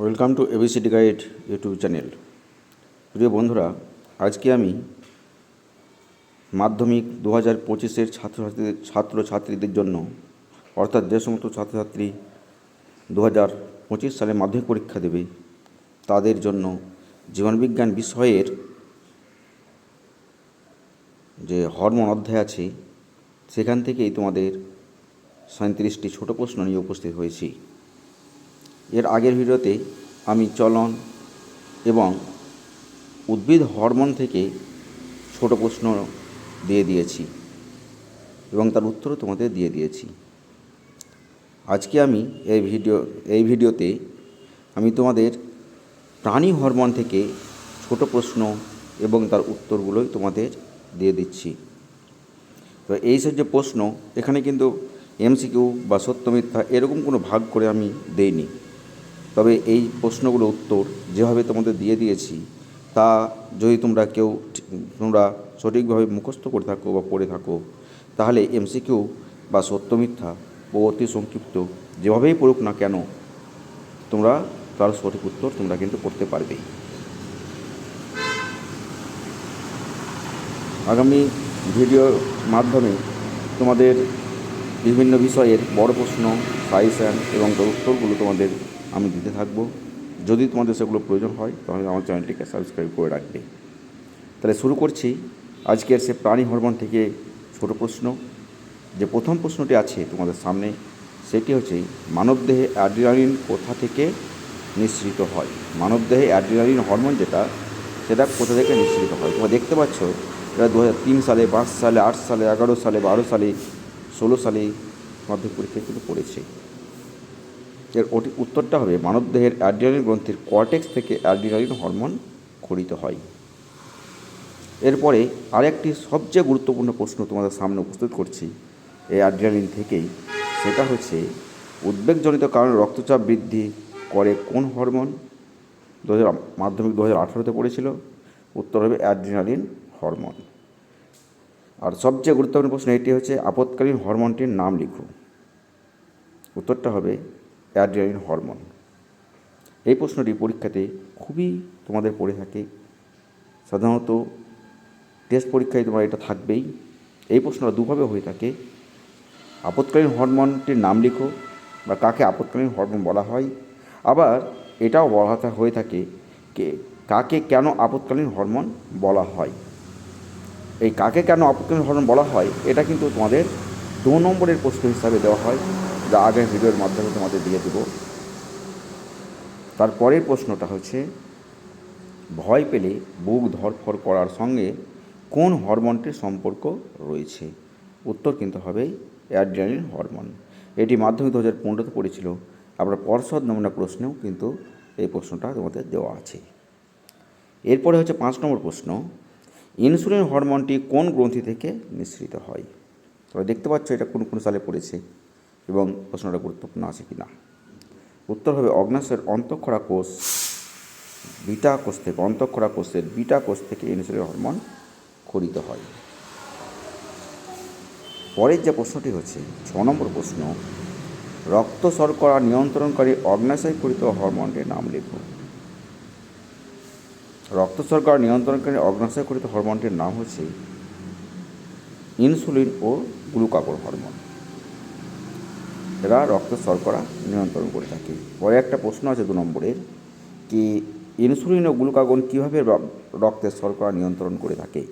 Welcome to ABCD guide YouTube channel. প্রিয় বন্ধুরা, আজকে আমি মাধ্যমিক দু হাজার পঁচিশের ছাত্রছাত্রীদের ছাত্রছাত্রীদের জন্য, অর্থাৎ যে সমস্ত ছাত্রছাত্রী দু হাজার পঁচিশ সালে মাধ্যমিক পরীক্ষা দেবে, তাদের জন্য জীবনবিজ্ঞান বিষয়ের যে হরমোন অধ্যায় আছে, সেখান থেকেই তোমাদের সাঁত্রিশটি ছোট প্রশ্ন নিয়ে উপস্থিত হয়েছি। এর আগের ভিডিওতে আমি চলন এবং উদ্ভিদ হরমোন থেকে ছোট প্রশ্ন দিয়ে দিয়েছি এবং তার উত্তরও তোমাদের দিয়ে দিয়েছি। আজকে আমি এই ভিডিও, এই ভিডিওতে আমি তোমাদের প্রাণী হরমোন থেকে ছোট প্রশ্ন এবং তার উত্তরগুলোই তোমাদের দিয়ে দিচ্ছি। তো এই সব যে প্রশ্ন, এখানে কিন্তু এমসিকিউ বা সত্য মিথ্যা এরকম কোনো ভাগ করে আমি দেইনি। তবে এই প্রশ্নগুলো উত্তর যেভাবে তোমাদের দিয়ে দিয়েছি, তা যদি তোমরা কেউ তোমরা সঠিকভাবে মুখস্থ করে থাকো বা পড়ে থাকো, তাহলে এমসিকিউ বা সত্য মিথ্যা ও অতি সংক্ষিপ্ত যেভাবেই পড়ুক না কেন, তোমরা তার সঠিক উত্তর তোমরা কিন্তু করতে পারবেই। আগামী ভিডিওর মাধ্যমে তোমাদের বিভিন্ন বিষয়ের বড় প্রশ্ন, সাজেশান এবং তার উত্তরগুলো তোমাদের আমি দিতে থাকব। যদি তোমাদের সেগুলো প্রয়োজন হয়, তাহলে আমার চ্যানেলটিকে সাবস্ক্রাইব করে রাখবে। তাহলে শুরু করছি। আজকের সে প্রাণী হরমোন থেকে ছোট প্রশ্ন। যে প্রথম প্রশ্নটি আছে তোমাদের সামনে, সেটি হচ্ছে মানবদেহে অ্যাড্রিনালিন কোথা থেকে নিঃসৃত হয়? মানবদেহে অ্যাড্রিনালিন হরমোন যেটা, সেটা কোথা থেকে নিঃসৃত হয়? তোমরা দেখতে পাচ্ছ, এটা দু হাজার তিন সালে, পাঁচ সালে, আট সালে, এগারো সালে, বারো সালে, ষোলো সালে মাধ্যমিক পরীক্ষায় কিন্তু পড়েছে। এর ওটি উত্তরটা হবে, মানবদেহের অ্যাড্রিনালিন গ্রন্থির কর্টেক্স থেকে অ্যাড্রিনালিন হরমোন খরিত হয়। এরপরে আরেকটি সবচেয়ে গুরুত্বপূর্ণ প্রশ্ন তোমাদের সামনে উপস্থিত করছি এই অ্যাড্রিনালিন থেকেই, সেটা হচ্ছে উদ্বেগজনিত কারণে রক্তচাপ বৃদ্ধি করে কোন হরমোন? দু হাজার মাধ্যমিক দু হাজার আঠারোতে পড়েছিল, উত্তর হবে অ্যাড্রিনালিন হরমোন। আর সবচেয়ে গুরুত্বপূর্ণ প্রশ্ন এটি হচ্ছে আপৎকালীন হরমোনটির নাম লিখো। উত্তরটা হবে অ্যাড্রিনালিন হরমোন। এই প্রশ্নটি পরীক্ষাতে খুবই তোমাদের পড়ে থাকে। সাধারণত টেস্ট পরীক্ষায় তোমার এটা থাকবেই। এই প্রশ্নটা দুভাবে হয়ে থাকে। আপৎকালীন হরমোনটির নাম লিখো বা কাকে আপৎকালীন হরমোন বলা হয়। আবার এটাও বলা হয়ে থাকে কে, কাকে কেন আপৎকালীন হরমোন বলা হয়। এই কাকে কেন আপৎকালীন হরমোন বলা হয়, এটা কিন্তু তোমাদের দু নম্বরের প্রশ্ন হিসাবে দেওয়া হয়। যা আগের ভিডিওর মাধ্যমে তোমাদের দিয়ে দেবো। তারপরের প্রশ্নটা হচ্ছে, ভয় পেলে বুক ধরফর করার সঙ্গে কোন হরমোনটির সম্পর্ক রয়েছে? উত্তর কিন্তু হবে অ্যাড্রিনালিন হরমোন। এটি মাধ্যমিক দু হাজার পনেরোতে পড়েছিল। আবার পর্ষদ নমুনা প্রশ্নেও কিন্তু এই প্রশ্নটা তোমাদের দেওয়া আছে। এরপরে হচ্ছে পাঁচ নম্বর প্রশ্ন, ইনসুলিন হরমোনটি কোন গ্রন্থি থেকে নিঃসৃত হয়? তবে দেখতে পাচ্ছ এটা কোন কোন সালে পড়েছে। এবং প্রশ্নটা গুরুত্বপূর্ণ আছে কি না উত্তর হবে অগ্নাশয়ের অন্তঃক্ষরা কোষ, বিটা কোষ থেকে, অন্তঃক্ষরা কোষের বিটা কোষ থেকে ইনসুলিন হরমোন খরিত হয়। পরের যে প্রশ্নটি হচ্ছে, ছ নম্বর প্রশ্ন, রক্ত শর্করা নিয়ন্ত্রণকারী অগ্নাশয় খরিত হরমোনটির নাম লেখো। রক্ত শর্করা নিয়ন্ত্রণকারী অগ্নাশয় খরিত হরমোনটির নাম হচ্ছে ইনসুলিন ও গ্লুকাগন হরমোন। এরা রক্ত শর্করা নিয়ন্ত্রণ করে থাকে। পরে একটা প্রশ্ন আছে দু নম্বরের কি ইনসুলিন ও গ্লুকাগন কীভাবে রক্তের শর্করা নিয়ন্ত্রণ করে থাকে?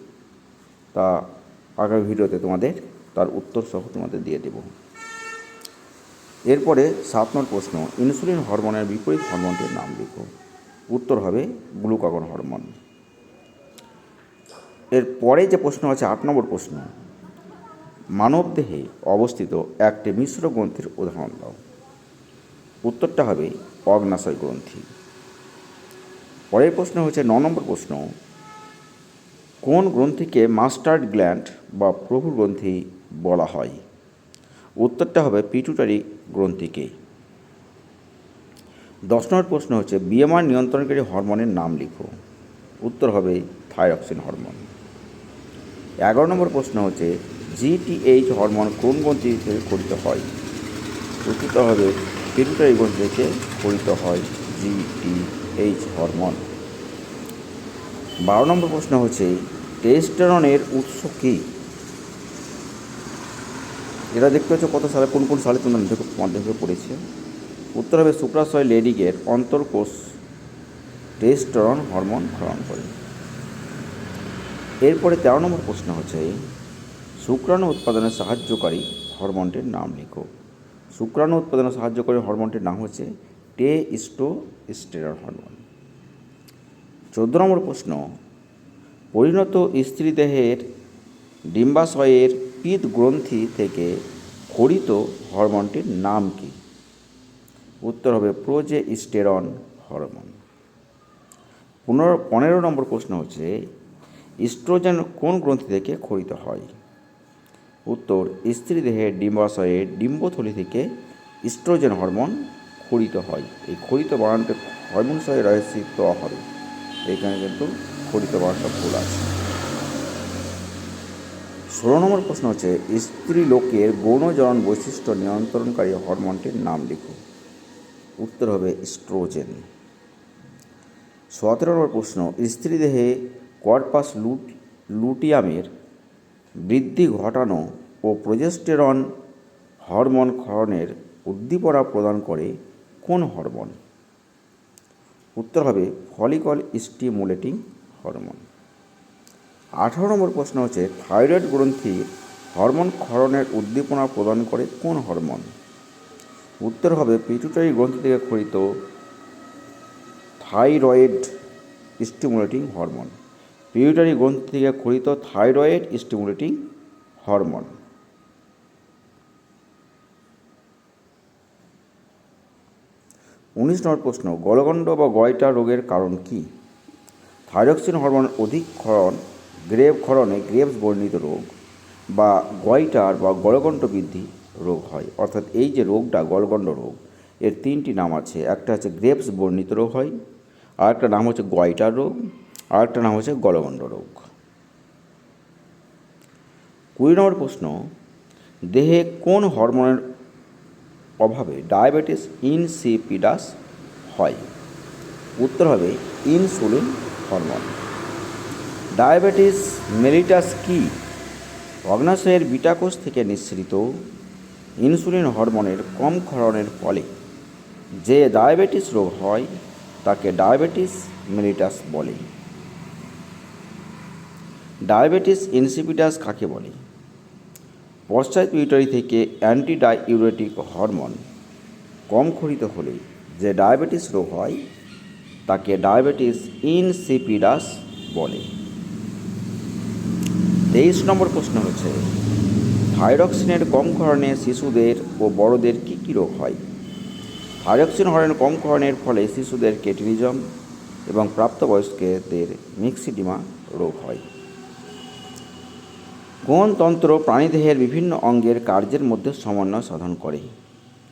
তা আগামী ভিডিওতে তোমাদের তার উত্তর সহ তোমাদের দিয়ে দেব। এরপরে সাত নম্বর প্রশ্ন ইনসুলিন হরমোনের বিপরীত হরমোনটির নাম লিখো। উত্তর হবে গ্লুকাগন হরমোন এর পরে যে প্রশ্ন আছে, আট নম্বর প্রশ্ন মানবদেহে অবস্থিত একটি মিশ্র গ্রন্থির উদাহরণ দাও। উত্তরটা হবে অগ্নাশয় গ্রন্থি। পরের প্রশ্ন হচ্ছে, ন নম্বর প্রশ্ন, কোন গ্রন্থিকে মাস্টার্ড গ্ল্যান্ড বা প্রভু গ্রন্থি বলা হয়? উত্তরটা হবে পিটুটারি গ্রন্থিকে। দশ নম্বর প্রশ্ন হচ্ছে বিএমআর নিয়ন্ত্রণকারী হরমোনের নাম লিখো। উত্তর হবে থাইরক্সিন হরমোন। এগারো নম্বর প্রশ্ন হচ্ছে জিটিএইচ হরমোন কোন গ্রন্থি থেকে খরিত হয়? উত্তরটা হবে পিটুটারি গ্রন্থি থেকে খরিত হয় জি টি এইচ হরমোন। বারো নম্বর প্রশ্ন হচ্ছে, টেস্টেরনের উৎস কী? এটা দেখতে হচ্ছে কত সালে, কোন কোন সালে তোমরা মাধ্যমিকে পড়েছে। উত্তর হবে শুক্রাশয় লেডিগের অন্তর্কোষ টেস্টরন হরমোন ক্ষরণ করে। এরপরে তেরো নম্বর প্রশ্ন হচ্ছে শুক্রাণু উৎপাদনে সাহায্যকারী হরমোনটির নাম লিখো। শুক্রাণু উৎপাদনে সাহায্যকারী হরমোনটির নাম হচ্ছে টে স্টেরন হরমোন। চোদ্দ নম্বর প্রশ্ন, পরিণত স্ত্রী দেহের ডিম্বাশয়ের পিত গ্রন্থি থেকে খরিত হরমোনটির নাম কি? উত্তর হবে প্রোজে স্টেরন হরমোন। পনেরো পনেরো নম্বর প্রশ্ন হচ্ছে, ইস্ট্রোজেন কোন গ্রন্থি থেকে খরিত হয়? উত্তর, স্ত্রী দেহের ডিম্বাশয়ে ডিম্বথলি থেকে ইস্ট্রোজেন হরমোন খরিত হয়। এই খরিত বানানটা হরমোন সহে রয়েছে ত হবে। এখানে কিন্তু খরিত বানানটা ভুল আছে। ষোলো নম্বর প্রশ্ন হচ্ছে, স্ত্রী লোকের গৌণজনন বৈশিষ্ট্য নিয়ন্ত্রণকারী হরমোনটির নাম লিখো। উত্তর হবে স্ট্রোজেন সতেরো নম্বর প্রশ্ন, স্ত্রী দেহে কর্পাস লুট লুটিয়ামের বৃদ্ধি ঘটানো ও প্রজেস্টেরন হরমোন ক্ষরণের উদ্দীপনা প্রদান করে কোন হরমোন উত্তর হবে ফলিকল স্টিমুলেটিং হরমোন আঠারো নম্বর প্রশ্ন হচ্ছে থাইরয়েড গ্রন্থি হরমোন ক্ষরণের উদ্দীপনা প্রদান করে কোন হরমোন উত্তর হবে পিটুটারি গ্রন্থি থেকে খরিত থাইরয়েড স্টিমুলেটিং হরমোন পিউটারি গ্রন্থি থেকে খরিত থাইরয়েড স্টিমুলেটিং হরমোন উনিশ নম্বর প্রশ্ন, গলগণ্ড বা গয়টা রোগের কারণ কি? থাইরক্সিন হরমোন অধিক ক্ষরণ, গ্রেভ ক্ষরণে গ্রেভস বর্ণিত রোগ বা গয়টার বা গলগণ্ড বৃদ্ধি রোগ হয়। অর্থাৎ এই যে রোগটা, গলগণ্ড রোগ, এর তিনটি নাম আছে। একটা হচ্ছে গ্রেভস বর্ণিত রোগ হয় আর একটা নাম হচ্ছে গয়টার রোগ। আর একটা নাম হচ্ছে গলগণ্ড রোগ কুড়ি নম্বর প্রশ্ন, দেহে কোন হরমোনের অভাবে ডায়াবেটিস ইনসিপিডাস হয়? উত্তর হবে ইনসুলিন হরমোন। ডায়াবেটিস মেলিটাস কি? অগ্নাশয়ের বিটাকোষ থেকে নিঃসৃত ইনসুলিন হরমোনের কম ক্ষরণের ফলে যে ডায়াবেটিস রোগ হয়, তাকে ডায়াবেটিস মেলিটাস বলে। ডায়াবেটিস ইনসিপিটাস কাকে বলে? পশ্চাৎ পিউটারি থেকে অ্যান্টি ডাইউরেটিক হরমোন কম খরিত হলে যে ডায়াবেটিস রোগ হয়, তাকে ডায়াবেটিস ইনসিপিডাস বলে। তেইশ নম্বর প্রশ্ন হচ্ছে, থাইরক্সিনের কম ক্ষরণে শিশুদের ও বড়দের কী কী রোগ হয়? থাইরক্সিন হরমোন কম ক্ষরণের ফলে শিশুদের কেটিনিজম এবং প্রাপ্তবয়স্কদের মিক্সিডিমা রোগ হয়। কোন তন্ত্র প্রাণীদেহের বিভিন্ন অঙ্গের কার্যের মধ্যে সমন্বয় সাধন করে?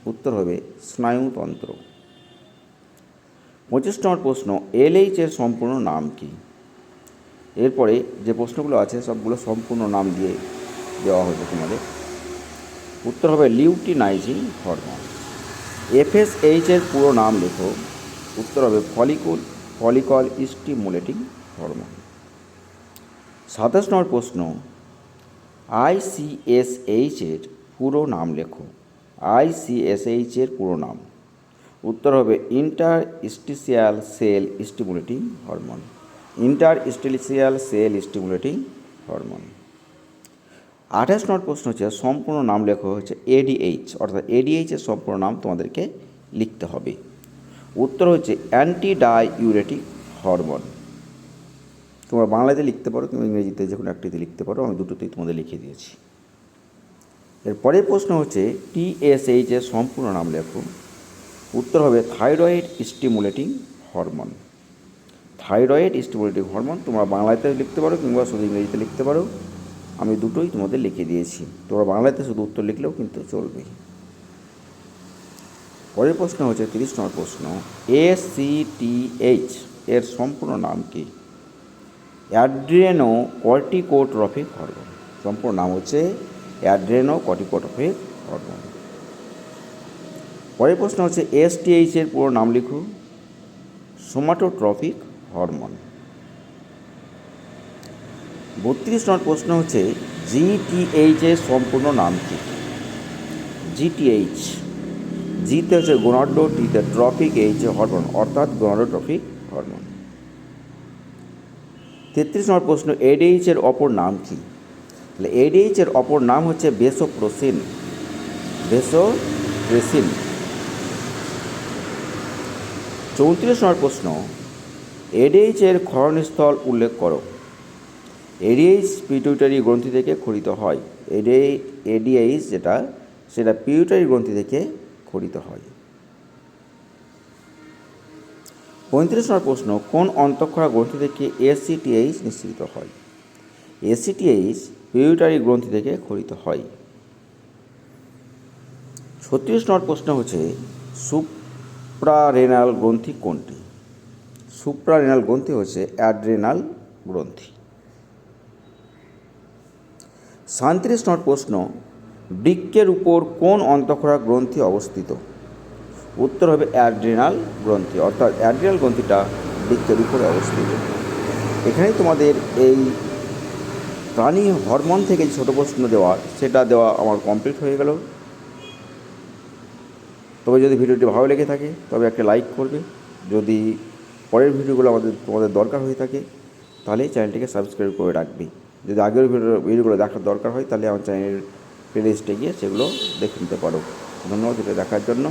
উত্তর হবে স্নায়ুতন্ত্র পঁচিশ নম্বর প্রশ্ন, এলএইচ এর সম্পূর্ণ নাম কি? এরপরে যে প্রশ্নগুলো আছে, সবগুলো সম্পূর্ণ নাম দিয়ে দেওয়া হয়েছে তোমাদের। উত্তর হবে লিউটিনাইজিং হরমোন। এফএসএইচ এর পুরো নাম লেখো। উত্তর হবে ফলিকুল, ফলিকল স্টিমুলেটিং হরমোন। সাতাশ নম্বর প্রশ্ন আইসিএসএইচ এর পুরো নাম লেখো। আইসিএসএইচ এর পুরো নাম। উত্তর হবে interstitial cell stimulating hormone. Interstitial cell stimulating hormone. আঠাশ নম্বর প্রশ্ন হচ্ছে, সম্পূর্ণ নাম লেখা হচ্ছে এডিএইচ অর্থাৎ এডিএইচ এর সম্পূর্ণ নাম তোমাদেরকে লিখতে হবে। উত্তর হচ্ছে অ্যান্টি ডাইউরেটিক হরমোন। তোমরা বাংলাতে লিখতে পারো তুমি ইংরেজিতে যে কোনো একটিতে লিখতে পারো, আমি দুটোতেই তোমাদের লিখে দিয়েছি। এর পরের প্রশ্ন হচ্ছে টিএসএইচ এর সম্পূর্ণ নাম লেখো উত্তর হবে, thyroid stimulating hormone. Thyroid stimulating hormone তোমরা বাংলাতে লিখতে পারো কিংবা শুধু ইংরেজিতে লিখতে পারো, আমি দুটোই তোমাদের লিখে দিয়েছি। তোমরা বাংলাতে শুধু উত্তর লিখলেও কিন্তু চলবে। পরের প্রশ্ন হচ্ছে, তিরিশ নম্বর প্রশ্ন এসিটিএইচ এর সম্পূর্ণ নাম কি? অ্যাড্রেনো কর্টিকোট্রফিক হরমোন সম্পূর্ণ নাম হচ্ছে অ্যাড্রেনো কর্টিকোট্রফিক হরমোন পরের প্রশ্ন হচ্ছে এসটিএইচ এর পুরো নাম লিখো। সোমাটোট্রপিক হরমোন বত্রিশ নম্বর প্রশ্ন হচ্ছে জিটিএইচ এর সম্পূর্ণ নাম কি? জিটিএইচ জিতে হচ্ছে gonadotrophic, H hormone, অর্থাৎ গোনাডোট্রপিক হরমোন তেত্রিশ নম্বর প্রশ্ন এডিএইচ এর অপর নাম কি? তাহলে এডিএইচ এর অপর নাম হচ্ছে বেসোপ্রোসিন। বেসোপ্রেসিন। চৌত্রিশ নম্বর প্রশ্ন এডিএইচ এর ক্ষরণস্থল উল্লেখ করো। এডিএইচ পিটুইটারি গ্রন্থি থেকে খরিত হয়। এডি এডিএইচ যেটা, সেটা পিউটারি গ্রন্থি থেকে খরিত হয়। পঁয়ত্রিশ নম্বর প্রশ্ন, কোন অন্তঃক্ষরা গ্রন্থি থেকে এসিটিএইচ নিঃসৃত হয়? এসিটিএইচ পিউটারি গ্রন্থি থেকে খরিত হয়। ছত্রিশ নম্বর প্রশ্ন হচ্ছে, সুপ্রারেনাল গ্রন্থি কোনটি? সুপ্রারেনাল গ্রন্থি হচ্ছে অ্যাড্রেনাল গ্রন্থি। সাঁত্রিশ নম্বর প্রশ্ন বৃক্কের উপর কোন অন্তঃক্ষরা গ্রন্থি অবস্থিত? উত্তর হবে অ্যাড্রিনাল গ্রন্থি, অর্থাৎ অ্যাড্রিনাল গ্রন্থিটা বৃক্কের উপরে অবস্থিত। এখানেই তোমাদের এই প্রাণী হরমোন থেকে যে ছোটো প্রশ্ন দেওয়া, সেটা দেওয়া আমার কমপ্লিট হয়ে গেল। তবে যদি ভিডিওটি ভালো লেগে থাকে, তবে একটা লাইক করবে। যদি পরের ভিডিওগুলো আমাদের, তোমাদের দরকার হয়ে থাকে, তাহলে চ্যানেলটিকে সাবস্ক্রাইব করে রাখবে। যদি আগের ভিডিও, ভিডিওগুলো দেখার দরকার হয়, তাহলে আমার চ্যানেলের প্লে লিস্টে গিয়ে সেগুলো দেখে নিতে পারো। ধন্যবাদ, এটা দেখার জন্য।